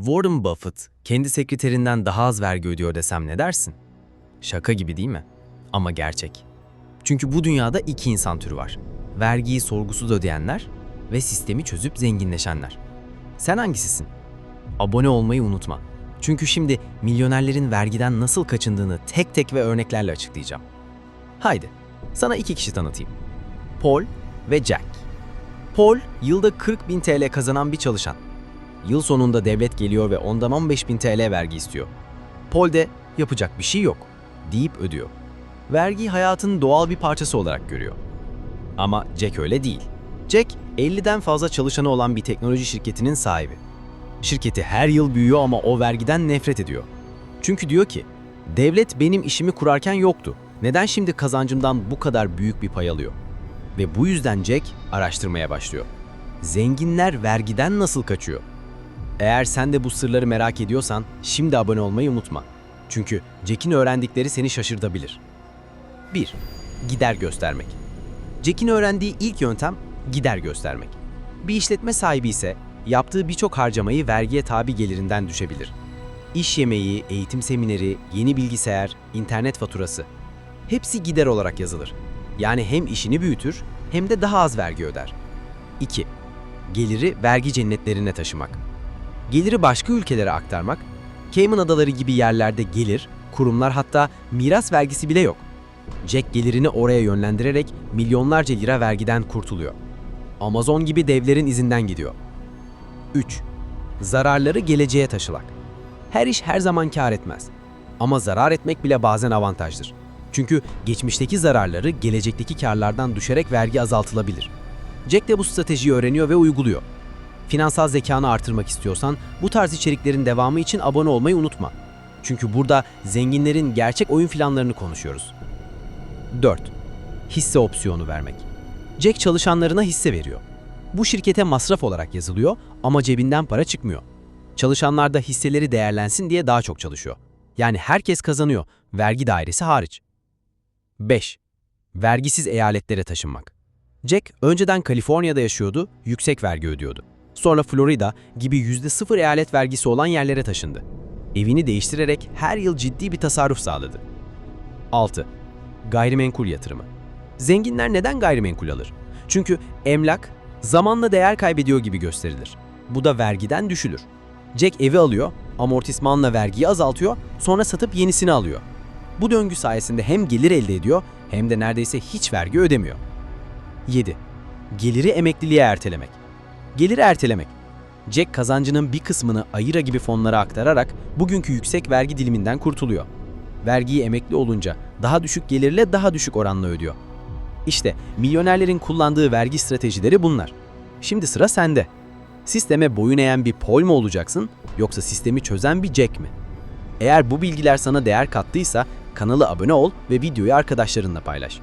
Warren Buffett kendi sekreterinden daha az vergi ödüyor desem ne dersin? Şaka gibi değil mi? Ama gerçek. Çünkü bu dünyada iki insan türü var. Vergiyi sorgusuz ödeyenler ve sistemi çözüp zenginleşenler. Sen hangisisin? Abone olmayı unutma. Çünkü şimdi milyonerlerin vergiden nasıl kaçındığını tek tek ve örneklerle açıklayacağım. Haydi, sana iki kişi tanıtayım. Paul ve Jack. Paul, yılda 40 bin TL kazanan bir çalışan. Yıl sonunda devlet geliyor ve ondan 15 bin TL vergi istiyor. Paul de yapacak bir şey yok deyip ödüyor. Vergi hayatın doğal bir parçası olarak görüyor. Ama Jack öyle değil. Jack, 50'den fazla çalışanı olan bir teknoloji şirketinin sahibi. Şirketi her yıl büyüyor ama o vergiden nefret ediyor. Çünkü diyor ki, devlet benim işimi kurarken yoktu. Neden şimdi kazancımdan bu kadar büyük bir pay alıyor? Ve bu yüzden Jack araştırmaya başlıyor. Zenginler vergiden nasıl kaçıyor? Eğer sen de bu sırları merak ediyorsan şimdi abone olmayı unutma. Çünkü Jack'in öğrendikleri seni şaşırtabilir. 1. Gider göstermek. Jack'in öğrendiği ilk yöntem gider göstermek. Bir işletme sahibi ise yaptığı birçok harcamayı vergiye tabi gelirinden düşebilir. İş yemeği, eğitim semineri, yeni bilgisayar, internet faturası. Hepsi gider olarak yazılır. Yani hem işini büyütür hem de daha az vergi öder. 2. Geliri vergi cennetlerine taşımak. Geliri başka ülkelere aktarmak, Cayman Adaları gibi yerlerde gelir, kurumlar hatta miras vergisi bile yok. Jack gelirini oraya yönlendirerek milyonlarca lira vergiden kurtuluyor. Amazon gibi devlerin izinden gidiyor. 3. Zararları geleceğe taşılak. Her iş her zaman kar etmez. Ama zarar etmek bile bazen avantajdır. Çünkü geçmişteki zararları gelecekteki karlardan düşerek vergi azaltılabilir. Jack de bu stratejiyi öğreniyor ve uyguluyor. Finansal zekanı artırmak istiyorsan bu tarz içeriklerin devamı için abone olmayı unutma. Çünkü burada zenginlerin gerçek oyun planlarını konuşuyoruz. 4. Hisse opsiyonu vermek. Jack çalışanlarına hisse veriyor. Bu şirkete masraf olarak yazılıyor ama cebinden para çıkmıyor. Çalışanlar da hisseleri değerlensin diye daha çok çalışıyor. Yani herkes kazanıyor, vergi dairesi hariç. 5. Vergisiz eyaletlere taşınmak. Jack önceden Kaliforniya'da yaşıyordu, yüksek vergi ödüyordu. Sonra Florida gibi %0 eyalet vergisi olan yerlere taşındı. Evini değiştirerek her yıl ciddi bir tasarruf sağladı. 6. Gayrimenkul yatırımı. Zenginler neden gayrimenkul alır? Çünkü emlak zamanla değer kaybediyor gibi gösterilir. Bu da vergiden düşülür. Jack evi alıyor, amortismanla vergiyi azaltıyor, sonra satıp yenisini alıyor. Bu döngü sayesinde hem gelir elde ediyor hem de neredeyse hiç vergi ödemiyor. 7. Geliri emekliliğe ertelemek. Geliri ertelemek. Jack kazancının bir kısmını ayıra gibi fonlara aktararak bugünkü yüksek vergi diliminden kurtuluyor. Vergiyi emekli olunca daha düşük gelirle daha düşük oranla ödüyor. İşte milyonerlerin kullandığı vergi stratejileri bunlar. Şimdi sıra sende. Sisteme boyun eğen bir Paul mu olacaksın yoksa sistemi çözen bir Jack mi? Eğer bu bilgiler sana değer kattıysa kanala abone ol ve videoyu arkadaşlarınla paylaş.